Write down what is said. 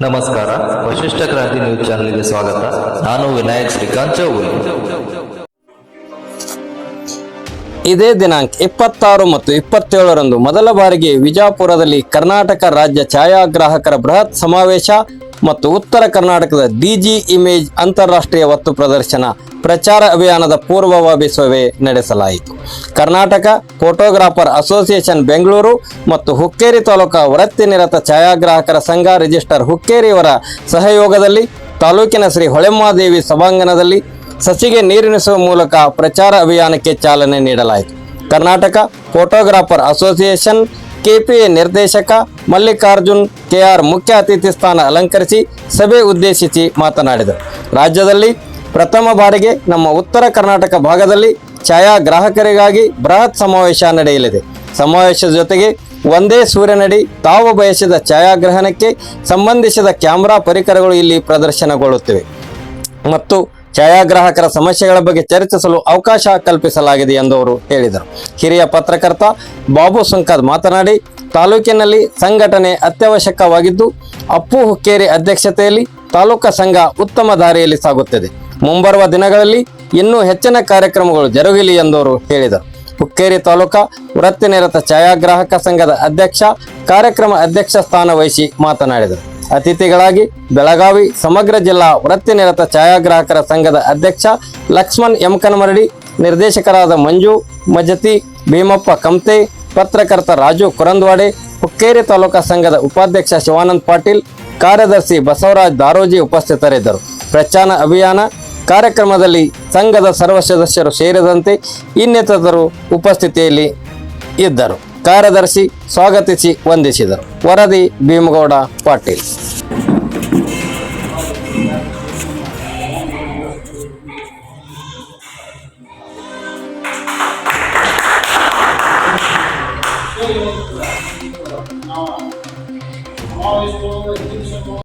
ನಮಸ್ಕಾರ. ವಶಿಷ್ಠ ಕ್ರಾಂತಿ ನ್ಯೂಸ್ ಚಾನೆಲ್ಗೆ ಸ್ವಾಗತ. ನಾನು ವಿನಾಯಕ್ ಶ್ರೀಕಾಂತ್ ಚೌಗುಲಿ ಇದೇ ದಿನಾಂಕ ಇಪ್ಪತ್ತಾರು ಮತ್ತು ಇಪ್ಪತ್ತೇಳರಂದು ಮೊದಲ ಬಾರಿಗೆ ವಿಜಾಪುರದಲ್ಲಿ ಕರ್ನಾಟಕ ರಾಜ್ಯ ಛಾಯಾಗ್ರಾಹಕರ ಬೃಹತ್ ಸಮಾವೇಶ ಮತ್ತು ಉತ್ತರ ಕರ್ನಾಟಕದ ಡಿಜಿ ಇಮೇಜ್ ಅಂತಾರಾಷ್ಟ್ರೀಯ ವಸ್ತು ಪ್ರದರ್ಶನ ಪ್ರಚಾರ ಅಭಿಯಾನದ ಪೂರ್ವಭಾವಿ ಸಭೆ ನಡೆಸಲಾಯಿತು. ಕರ್ನಾಟಕ ಫೋಟೋಗ್ರಾಫರ್ ಅಸೋಸಿಯೇಷನ್ ಬೆಂಗಳೂರು ಮತ್ತು ಹುಕ್ಕೇರಿ ತಾಲೂಕಾ ವೃತ್ತಿನಿರತ ಛಾಯಾಗ್ರಾಹಕರ ಸಂಘ ರಿಜಿಸ್ಟರ್ ಹುಕ್ಕೇರಿಯವರ ಸಹಯೋಗದಲ್ಲಿ ತಾಲೂಕಿನ ಶ್ರೀ ಹೊಳೆಮ್ಮಾದೇವಿ ಸಭಾಂಗಣದಲ್ಲಿ ಸಸಿಗೆ ನೀರಿಣಿಸುವ ಮೂಲಕ ಪ್ರಚಾರ ಅಭಿಯಾನಕ್ಕೆ ಚಾಲನೆ ನೀಡಲಾಯಿತು. ಕರ್ನಾಟಕ ಫೋಟೋಗ್ರಾಫರ್ ಅಸೋಸಿಯೇಷನ್ ಕೆಪಿಎ ನಿರ್ದೇಶಕ ಮಲ್ಲಿಕಾರ್ಜುನ್ ಕೆಆರ್ ಮುಖ್ಯ ಅತಿಥಿ ಸ್ಥಾನ ಅಲಂಕರಿಸಿ ಸಭೆ ಉದ್ದೇಶಿಸಿ ಮಾತನಾಡಿದರು. ರಾಜ್ಯದಲ್ಲಿ ಪ್ರಥಮ ಬಾರಿಗೆ ನಮ್ಮ ಉತ್ತರ ಕರ್ನಾಟಕ ಭಾಗದಲ್ಲಿ ಛಾಯಾಗ್ರಾಹಕರಿಗಾಗಿ ಬೃಹತ್ ಸಮಾವೇಶ ನಡೆಯಲಿದೆ. ಸಮಾವೇಶದ ಜೊತೆಗೆ ಒಂದೇ ಸೂರ್ಯನಡಿ ತಾವು ಬಯಸಿದ ಛಾಯಾಗ್ರಹಣಕ್ಕೆ ಸಂಬಂಧಿಸಿದ ಕ್ಯಾಮೆರಾ ಪರಿಕರಗಳು ಇಲ್ಲಿ ಪ್ರದರ್ಶನಗೊಳ್ಳುತ್ತಿವೆ. ಮತ್ತು ಛಾಯಾಗ್ರಾಹಕರ ಸಮಸ್ಯೆಗಳ ಬಗ್ಗೆ ಚರ್ಚಿಸಲು ಅವಕಾಶ ಕಲ್ಪಿಸಲಾಗಿದೆ ಎಂದು ಅವರು ಹೇಳಿದರು. ಹಿರಿಯ ಪತ್ರಕರ್ತ ಬಾಬು ಸುಂಕದ್ ಮಾತನಾಡಿ, ತಾಲೂಕಿನಲ್ಲಿ ಸಂಘಟನೆ ಅತ್ಯವಶ್ಯಕವಾಗಿದ್ದು, ಅಪ್ಪು ಹುಕ್ಕೇರಿ ಅಧ್ಯಕ್ಷತೆಯಲ್ಲಿ ತಾಲೂಕಾ ಸಂಘ ಉತ್ತಮ ದಾರಿಯಲ್ಲಿ ಸಾಗುತ್ತಿದೆ. ಮುಂಬರುವ ದಿನಗಳಲ್ಲಿ ಇನ್ನೂ ಹೆಚ್ಚಿನ ಕಾರ್ಯಕ್ರಮಗಳು ಜರುಗಲಿ ಎಂದವರು ಹೇಳಿದರು. ಹುಕ್ಕೇರಿ ತಾಲೂಕಾ ವೃತ್ತಿನಿರತ ಛಾಯಾಗ್ರಾಹಕ ಸಂಘದ ಅಧ್ಯಕ್ಷ, ಕಾರ್ಯಕ್ರಮ ಅಧ್ಯಕ್ಷ ಸ್ಥಾನ ವಹಿಸಿ ಮಾತನಾಡಿದರು. ಅತಿಥಿಗಳಾಗಿ ಬೆಳಗಾವಿ ಸಮಗ್ರ ಜಿಲ್ಲಾ ವೃತ್ತಿ ನಿರತ ಛಾಯಾಗ್ರಾಹಕರ ಸಂಘದ ಅಧ್ಯಕ್ಷ ಲಕ್ಷ್ಮಣ್ ಎಂ ಕನಮರಡಿ, ನಿರ್ದೇಶಕರಾದ ಮಂಜು ಮಜತಿ, ಭೀಮಪ್ಪ ಕಂತೆ, ಪತ್ರಕರ್ತ ರಾಜು ಕುರಂದ್ವಾಡೆ, ಹುಕ್ಕೇರಿ ತಾಲೂಕಾ ಸಂಘದ ಉಪಾಧ್ಯಕ್ಷ ಶಿವಾನಂದ್ ಪಾಟೀಲ್, ಕಾರ್ಯದರ್ಶಿ ಬಸವರಾಜ್ ದಾರೋಜಿ ಉಪಸ್ಥಿತರಿದ್ದರು. ಪ್ರಚಾರ ಅಭಿಯಾನ ಕಾರ್ಯಕ್ರಮದಲ್ಲಿ ಸಂಘದ ಸರ್ವ ಸದಸ್ಯರು ಸೇರಿದಂತೆ ಇನ್ನಿತರರು ಉಪಸ್ಥಿತಿಯಲ್ಲಿ ಇದ್ದರು. ಕಾರ್ಯದರ್ಶಿ ಸ್ವಾಗತಿಸಿ ವಂದಿಸಿದರು. ವರದಿ ಭೀಮಗೌಡ ಪಾಟೀಲ್.